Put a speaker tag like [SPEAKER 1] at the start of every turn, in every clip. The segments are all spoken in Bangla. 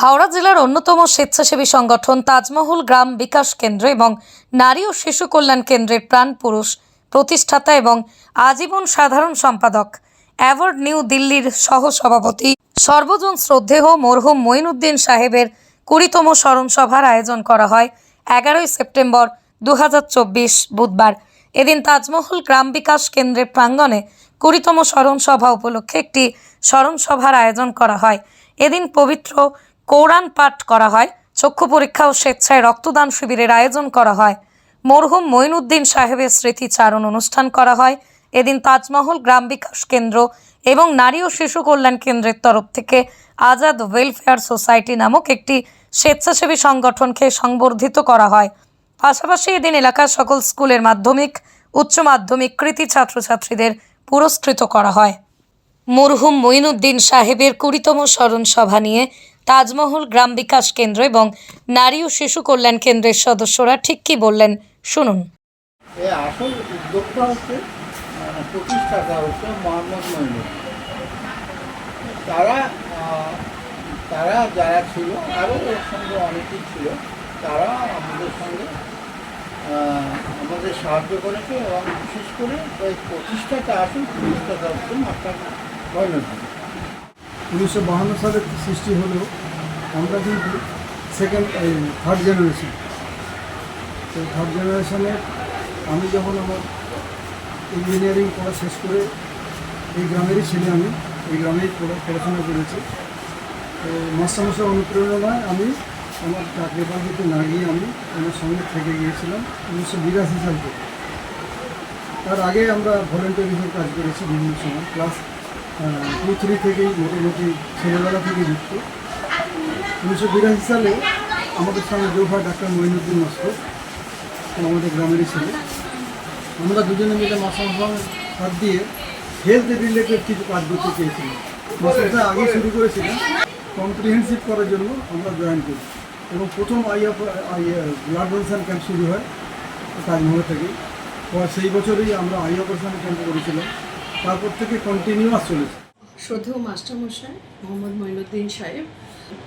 [SPEAKER 1] হাওড়া জেলার অন্যতম স্বেচ্ছাসেবী সংগঠন তাজমহল গ্রাম বিকাশ কেন্দ্র এবং নারী ও শিশু কল্যাণ কেন্দ্রের প্রাণ পুরুষ প্রতিষ্ঠাতা এবং আজীবন সাধারণ সম্পাদক। অ্যাওয়ার্ড নিউ দিল্লির সহ সভাপতি সর্বজন শ্রদ্ধেয় মরহুম মঈনুদ্দিন সাহেবের কুড়িতম স্মরণসভার আয়োজন করা হয় এগারোই সেপ্টেম্বর দু হাজার চব্বিশ বুধবার। এদিন তাজমহল গ্রাম বিকাশ কেন্দ্রের প্রাঙ্গণে কুড়িতম স্মরণসভা উপলক্ষে একটি স্মরণসভার আয়োজন করা হয়। এদিন পবিত্র কোরআন পাঠ করা হয়, চক্ষু পরীক্ষা ও স্বেচ্ছায় রক্তদান শিবিরের আয়োজন করা হয়। মরহুম মঈনুদ্দিন সাহেবের স্মৃতিচারণ অনুষ্ঠান করা হয়। এদিন তাজমহল, গ্রাম বিকাশ কেন্দ্র এবং নারী ও শিশু কল্যাণ কেন্দ্রের তরফ থেকে আজাদ ওয়েলফেয়ার সোসাইটি নামক একটি স্বেচ্ছাসেবী সংগঠনকে সংবর্ধিত করা হয়। পাশাপাশি এদিন এলাকার সকল স্কুলের মাধ্যমিক, উচ্চ মাধ্যমিক কৃতি ছাত্রছাত্রীদের পুরস্কৃত করা হয়। মরহুম মঈনুদ্দিন সাহেবের কুড়িতম স্মরণ সভা নিয়ে তাজমহল গ্রাম বিকাশ কেন্দ্র এবং নারী ও শিশু কল্যাণ কেন্দ্রের সদস্যরা ঠিক কী বললেন, শুনুন।
[SPEAKER 2] তারা তারা যারা ছিল, আরও এর সঙ্গে অনেকেই ছিল, তারা আমাদের সঙ্গে আমাদের সাহায্য করেছে এবং বিশেষ করে এই প্রতিষ্ঠাতা আসল প্রতিষ্ঠাতা মাস্টার মইনুদ্দিন
[SPEAKER 3] উনিশশো বাহান্ন সালে সৃষ্টি হলেও আমরা কিন্তু সেকেন্ড এই থার্ড জেনারেশন তো থার্ড জেনারেশনে আমি যখন আমার ইঞ্জিনিয়ারিং পড়া শেষ করে এই গ্রামেরই ছেলে আমি, এই গ্রামেই পড়া- পড়াশোনা করেছি। তো মাস্টার মাস্টারমশাই অনুপ্রেরণায় আমি আমার চাকরি বাকরিতে না গিয়ে আমি আমার সঙ্গে থেকে গিয়েছিলাম উনিশশো বিরাশি সাল থেকে। তার আগে আমরা ভলেন্টিয়ার হিসেবে কাজ করেছি বিভিন্ন সময় ক্লাস থ্রি থেকেই, মোটামুটি ছেলেবেলা থেকে যুক্ত উনিশশো বিরাশি সালে আমাদের সঙ্গে যোগ হয় ডাক্তার মঈনুদ্দিন মস্কর আমাদের গ্রামেরই ছেলে, আমরা দুজনে মিলে মাসার হাত দিয়ে হেলথ রিলেটেড কিছু কাজ করতে চেয়েছিলাম। মাসাটা আগে শুরু করেছিলাম কম্প্রিহেন্সিভ করার জন্য আমরা জয়েন করি। এবং প্রথম আইয়া ব্লাড ডোনেশন ক্যাম্প শুরু হয় তাজমহল থেকে সেই বছরই আমরা আই অপারেশন ক্যাম্প করেছিলাম। তারপর থেকে কন্টিনিউয়াস চলেছে।
[SPEAKER 4] শ্রদ্ধেয় মাস্টারমশাই মোহাম্মদ মঈনুদ্দিন সাহেব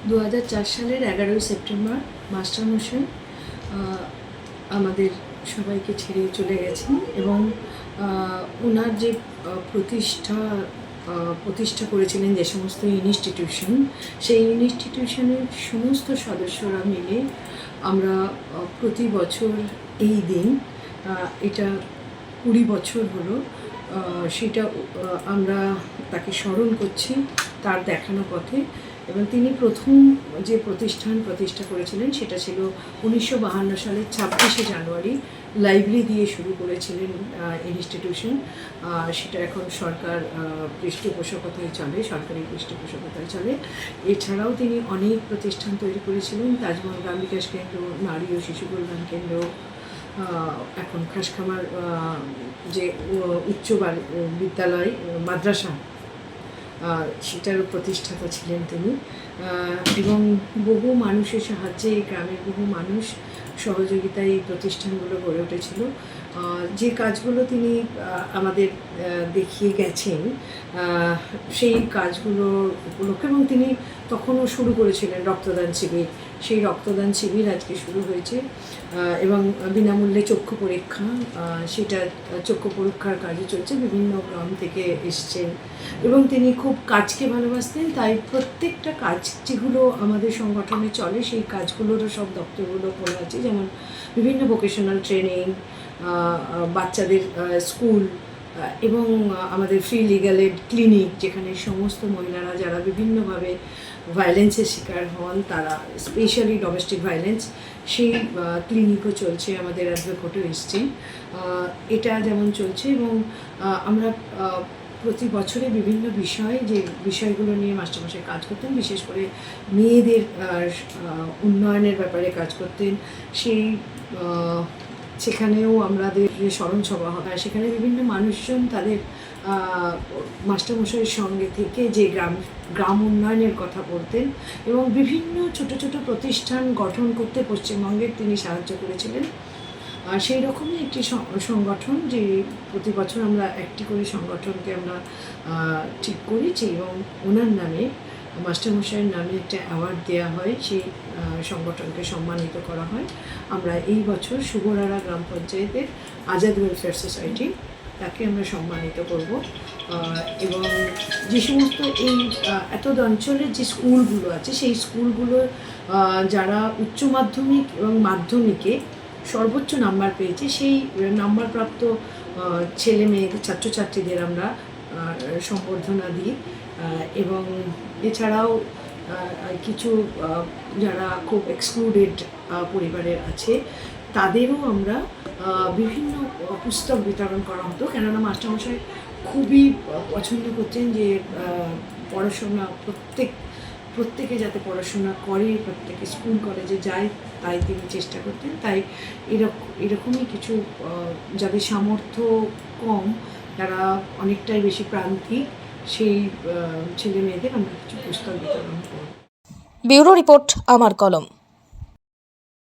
[SPEAKER 4] দু হাজার চার সালের এগারোই সেপ্টেম্বর মাস্টারমশাই আমাদের সবাইকে ছেড়ে চলে গেছেন এবং ওনার যে প্রতিষ্ঠা প্রতিষ্ঠা করেছিলেন যে সমস্ত ইনস্টিটিউশন, সেই ইনস্টিটিউশনের সমস্ত সদস্যরা মিলে আমরা প্রতি বছর এই দিন এটা কুড়ি বছর হলো সেটা আমরা তাকে স্মরণ করছি তার দেখানো পথে। এবং তিনি প্রথম যে প্রতিষ্ঠান প্রতিষ্ঠা করেছিলেন সেটা ছিল উনিশশো বাহান্ন সালের ছাব্বিশে জানুয়ারি লাইব্রেরি দিয়ে শুরু করেছিলেন ইনস্টিটিউশন সেটা এখন সরকার পৃষ্ঠপোষকতায় চলে, সরকারি পৃষ্ঠপোষকতায় চলে। এছাড়াও তিনি অনেক প্রতিষ্ঠান তৈরি করেছিলেন। তাজমহল গ্রাম বিকাশ কেন্দ্র, নারী ও শিশু কল্যাণ কেন্দ্র এখন খাসখামার যে উচ্চ বিদ্যালয় মাদ্রাসা আহ, সেটারও প্রতিষ্ঠাতা ছিলেন তিনি। এবং বহু মানুষের সাহায্যে এই গ্রামের বহু মানুষ সহযোগিতায় এই প্রতিষ্ঠানগুলো গড়ে উঠেছিল। যে কাজগুলো তিনি আমাদের দেখিয়ে গেছেন সেই কাজগুলো উপলক্ষে এবং তিনি তখনও শুরু করেছিলেন রক্তদান শিবির। সেই রক্তদান শিবির আজকে শুরু হয়েছে এবং বিনামূল্যে চক্ষু পরীক্ষা সেটা চক্ষু পরীক্ষার কাজে চলছে, বিভিন্ন গ্রাম থেকে এসছেন। এবং তিনি খুব কাজকে ভালোবাসতেন, তাই প্রত্যেকটা কাজ যেগুলো আমাদের সংগঠনে চলে, সেই কাজগুলোরও সব দপ্তরগুলো খোলা আছে, যেমন বিভিন্ন ভোকেশনাল ট্রেনিং বাচ্চাদের স্কুল এবং আমাদের ফ্রি লিগাল এড ক্লিনিক যেখানে সমস্ত মহিলারা যারা বিভিন্নভাবে ভায়োলেন্সের শিকার হন তারা স্পেশালি ডোমেস্টিক ভায়োলেন্স সেই ক্লিনিকও চলছে আমাদের অ্যাডভোকেটও এসছেন আহ, এটা যেমন চলছে এবং আমরা প্রতি বছরে বিভিন্ন বিষয় যে বিষয়গুলো নিয়ে মাস্টারমশাই কাজ করতেন বিশেষ করে মেয়েদের উন্নয়নের ব্যাপারে কাজ করতেন সেই সেখানেও আমাদের যে স্মরণ সভা হয় সেখানে বিভিন্ন মানুষজন তাদের মাস্টারমশাইয়ের সঙ্গে থেকে যে গ্রাম গ্রাম উন্নয়নের কথা বলতেন এবং বিভিন্ন ছোট ছোট প্রতিষ্ঠান গঠন করতে পশ্চিমবঙ্গের তিনি সাহায্য করেছিলেন। আর সেই রকমই একটি সংগঠন যে প্রতি বছর আমরা একটি করে সংগঠনকে আমরা ঠিক করেছি এবং ওনার নামে মাস্টারমশাইয়ের নামে একটা অ্যাওয়ার্ড দেওয়া হয়, সেই সংগঠনকে সম্মানিত করা হয়। আমরা এই বছর সুগরারা গ্রাম পঞ্চায়েতের আজাদ ওয়েলফেয়ার সোসাইটি তাকে আমরা সম্মানিত করব। এবং যে সমস্ত এই এতদ অঞ্চলের যে স্কুলগুলো আছে, সেই স্কুলগুলো যারা উচ্চ মাধ্যমিক এবং মাধ্যমিকে সর্বোচ্চ নাম্বার পেয়েছে, সেই নাম্বারপ্রাপ্ত ছেলে মেয়েদের ছাত্রছাত্রীদের আমরা সম্বর্ধনা দিই। এবং এছাড়াও কিছু যারা খুব এক্সক্লুডেড পরিবারের আছে, তাদেরও আমরা বিভিন্ন পুস্তক বিতরণ করা হতো। কেননা মাস্টারমশাই খুবই পছন্দ করতেন যে পড়াশোনা প্রত্যেক, প্রত্যেকে যাতে পড়াশোনা করে, প্রত্যেকে স্কুল কলেজে যায়, তাই তিনি চেষ্টা করতেন। তাই এরকম এরকমই কিছু যাদের সামর্থ্য কম, তারা অনেকটাই বেশি প্রান্তিক সেই ছেলে মেয়েদের আমরা কিছু পুস্তক বিতরণ করব।
[SPEAKER 1] ব্যুরো রিপোর্ট আমার কলম।